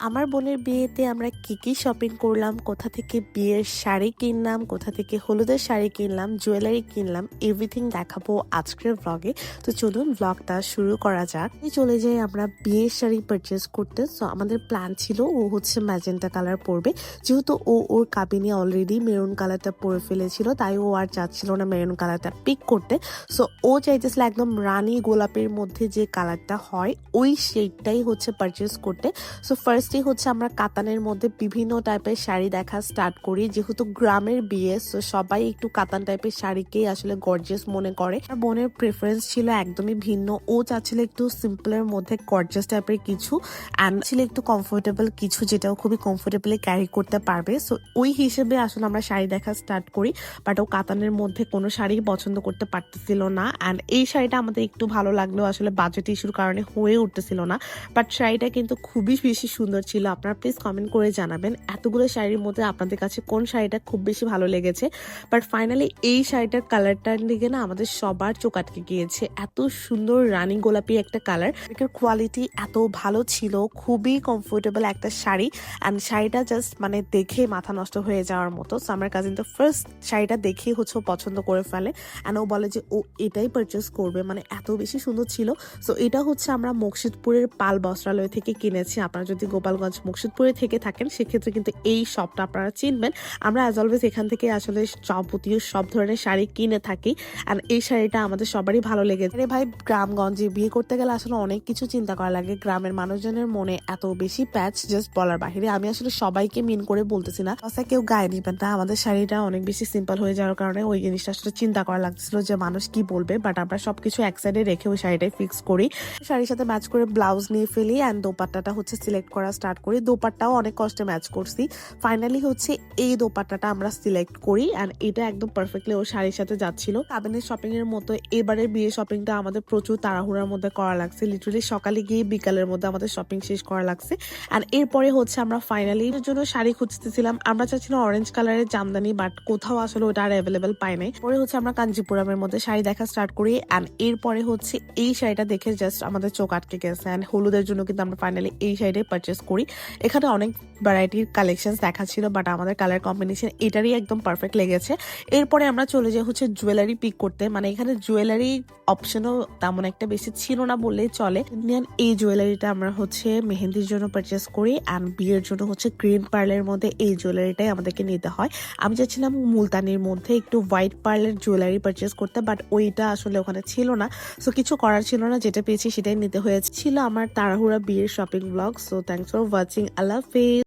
আমার বোনের বিয়েতে আমরা কি কি শপিং করলাম, কোথা থেকে বিয়ের শাড়ি কিনলাম, কোথা থেকে হলুদের শাড়ি কিনলাম জুয়েলারি কিনলাম এভরিথিং দেখাবো আজকের ব্লগে তো চলুন ব্লগটা শুরু করা যাক। চলে যাই আমরা বিয়ের শাড়ি পারচেস করতে। তো আমাদের প্ল্যান ছিল ও হচ্ছে ম্যাজেন্টা কালার পরবে। যেহেতু ও ওর কাবিনে অলরেডি মেরুন কালারটা পরে ফেলেছিল, তাই ও আর চাচ্ছিল না মেরুন কালারটা পিক করতে। সো ও চাইতেছিল একদম রানী গোলাপের মধ্যে যে কালারটা হয়, ওই শেডটাই হচ্ছে পারচেস করতে। সো ফার্স্টে হচ্ছে আমরা কাতানের মধ্যে বিভিন্ন টাইপের শাড়ি দেখা স্টার্ট করি। যেহেতু গ্রামের বিয়ে সো সবাই একটু কাতান টাইপের শাড়িকেই আসলে গর্জিয়াস মনে করে। আর বোনের প্রেফারেন্স ছিল একদমই ভিন্ন। ও চাচ্ছিল একটু সিম্পলের মধ্যে গর্জিয়াস টাইপের কিছু অ্যান্ড ছিল একটু কমফোর্টেবল কিছু যেটাও খুবই কমফোর্টেবলি ক্যারি করতে পারবে। সো ওই হিসেবে আসলে আমরা শাড়ি দেখা স্টার্ট করি বাট ও কাতানের মধ্যে কোনো শাড়ি পছন্দ করতে পারতেছিল না। অ্যান্ড এই শাড়িটা আমাদের একটু ভালো লাগলেও আসলে বাজেট ইস্যুর কারণে হয়ে উঠতেছিল না। বাট শাড়িটা কিন্তু খুবই বেশি সুন্দর ছিল। আপনারা প্লিজ কমেন্ট করে জানাবেন এতগুলো শাড়ির মধ্যে আপনাদের কাছে কোন শাড়িটা খুব বেশি ভালো লেগেছে। বাট ফাইনালি এই শাড়িটার কালারটার দিকে না আমাদের সবার চোখ আটকে গিয়েছে। এত সুন্দর রানী গোলাপি একটা কালার এটার কোয়ালিটি এত ভালো ছিল, খুবই কমফোর্টেবল একটা শাড়ি। অ্যান্ড শাড়িটা জাস্ট মানে দেখে মাথা নষ্ট হয়ে যাওয়ার মতো। সো আমার কাজিন তো ফার্স্ট শাড়িটা দেখেই হচ্ছে পছন্দ করে ফেলে। অ্যান্ড ও বলে যে ও এটাই পারচেস করবে। মানে এত বেশি সুন্দর ছিল। সো এটা হচ্ছে আমরা মুর্শিদপুরের পাল বস্ত্রালয় থেকে কিনেছি। আপনারা যদি গোপালগঞ্জ মুর্শিদপুরে থেকে থাকেন, সেক্ষেত্রে কিন্তু এই শপটা আপনারা চিনবেন। আমরা অ্যাজ অলওয়েজ এখান থেকে আসলে যাবতীয় সব ধরনের শাড়ি কিনে থাকি। আর এই শাড়িটা আমাদের সবারই ভালো লেগেছে আরে ভাই, গ্রামগঞ্জে বিয়ে করতে গেলে আসলে অনেক কিছু চিন্তা করা লাগে। গ্রামের মানুষজনের মনে এত বেশি প্যাচ জাস্ট বলার বাহিরে। আমি আসলে সবাইকে মিন করে বলতেছি না। কথা কেউ গায়ে নিবেন না। আমাদের শাড়িটা অনেক বেশি সিম্পল হয়ে যাওয়ার কারণে ওই জিনিসটা আসলে চিন্তা করা লাগছিল যে মানুষ কি বলবে। বাট আমরা সবকিছু এক সাইডে রেখে ওই শাড়িটাই ফিক্স করি। শাড়ির সাথে ম্যাচ করে ব্লাউজ নিয়ে ফেলি অ্যান্ড দোপাট্টাটা হচ্ছে সিলেক্ট করা স্টার্ট করি। দোপাট্টাও অনেক কষ্টে ম্যাচ করছি। ফাইনালি হচ্ছে এই দোপাট্টাটা আমরা সিলেক্ট করি অ্যান্ড এটা একদম পারফেক্টলি ওর শাড়ির সাথে যাচ্ছিল। কাবিনের শপিং এর মতো এবারের বিয়ে শপিংটা আমাদের প্রচুর তাড়াহুড়ার মধ্যে করা লাগছে। লিটারালি সকালে গিয়ে বিকালের মধ্যে আমাদের শপিং শেষ করা লাগছে। অ্যান্ড এরপরে হচ্ছে আমরা ফাইনালি এর জন্য শাড়ি খুঁজতেছিলাম। আমরা চাচ্ছিলাম অরেঞ্জ কালারের জামদানি বাট কোথাও আসলে ওটা আর অ্যাভেলেবেল পাই নাই। পরে হচ্ছে আমরা কাঞ্জিপুরামের মধ্যে শাড়ি দেখা স্টার্ট করি। অ্যান্ড এরপরে হচ্ছে এই শাড়িটা দেখে জাস্ট আমাদের চোখ আটকে গেছে। অ্যান্ড হলুদের জন্য কিন্তু আমরা ফাইনালি এই শাড়িটাই পারচেস করি। এখানে অনেক ভ্যারাইটির কালেকশন দেখা ছিল বাট আমাদের কালার কম্বিনেশন এটারই একদম পারফেক্ট লেগেছে। এরপরে আমরা চলে যাই হচ্ছে জুয়েলারি পিক করতে। মানে এখানে জুয়েলারি অপশনও তেমন একটা বেশি ছিল না বললেই চলে। ইন্ডিয়ান এই জুয়েলারিটা আমরা হচ্ছে মেহেন্দির জন্য পারচেস করি অ্যান্ড বিয়ের জন্য হচ্ছে গ্রিন পার্লের মধ্যে এই জুয়েলারিটাই আমাদেরকে নিতে হয়। আমি চাচ্ছিলাম মুলতানির মধ্যে একটু হোয়াইট পার্লের জুয়েলারি পারচেস করতে বাট ওইটা আসলে ওখানে ছিল না। সো কিছু করার ছিল না, যেটা পেয়েছি সেটাই নিতে হয়েছে ছিল আমার তাড়াহুড়া বিয়ের shopping blog so thanks for watching. I love it.